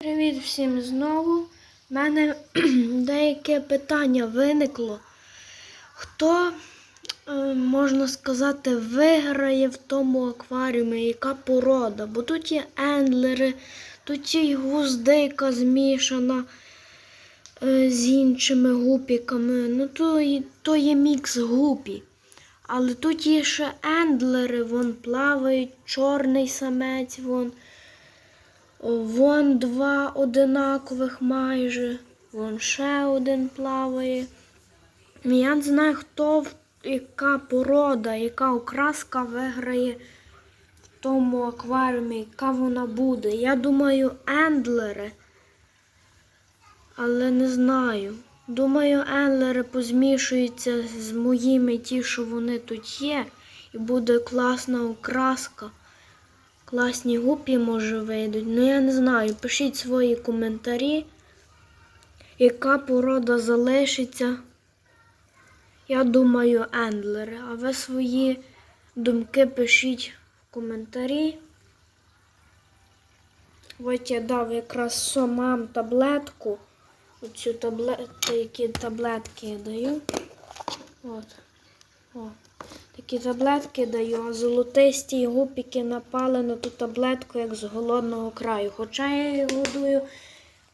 Привіт всім знову. У мене деяке питання виникло. Хто, е, можна сказати, виграє в тому акваріумі, яка порода? Бо тут є ендлери, тут є й гвоздика змішана е, з іншими гупіками. Ну, то, то є мікс гупі. Але тут є ще ендлери, вон плавають, чорний самець, вон. Вон два одинакових майже, вон ще один плаває. Я не знаю, хто яка порода, яка окраска виграє в тому акваріумі, яка вона буде. Я думаю, ендлери. Але не знаю. Думаю, ендлери позмішуються з моїми ті, що вони тут є, і буде класна окраска. Класні гупі, може, вийдуть. Ну, я не знаю. Пишіть свої коментарі, яка порода залишиться. Я думаю, ендлери. А ви свої думки пишіть в коментарі. Ось я дав якраз самам таблетку. Оцю таблетку, які таблетки я даю. От. О. Такі таблетки даю, а золотисті гупіки напали на ту таблетку, як з голодного краю. Хоча я їх годую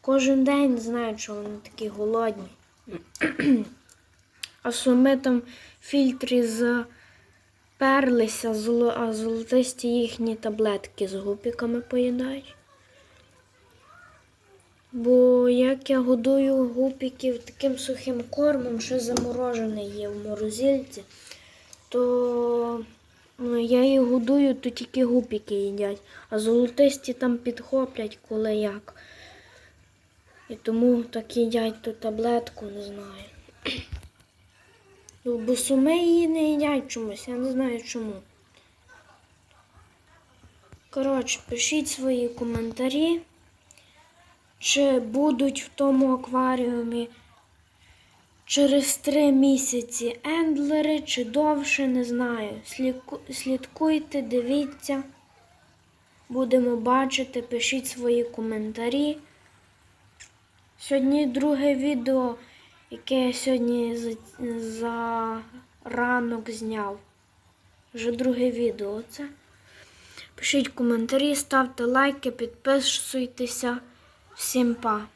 кожен день, знаю, що вони такі голодні. А суми там в фільтрі заперлися, а золотисті їхні таблетки з гупіками поїдають. Бо як я годую гупіків таким сухим кормом, що заморожений є в морозильці, то ну, я їх годую, то тільки гупіки їдять, а золотисті там підхоплять коли як. І тому так їдять ту таблетку, не знаю. Ну, бо суми її не їдять чомусь, я не знаю чому. Коротше, пишіть свої коментарі, чи будуть в тому акваріумі через три місяці ендлери чи довше, не знаю. Слідкуйте, дивіться. Будемо бачити, пишіть свої коментарі. Сьогодні друге відео, яке я сьогодні за, за ранок зняв. Вже друге відео це. Пишіть коментарі, ставте лайки, підписуйтеся. Всім па!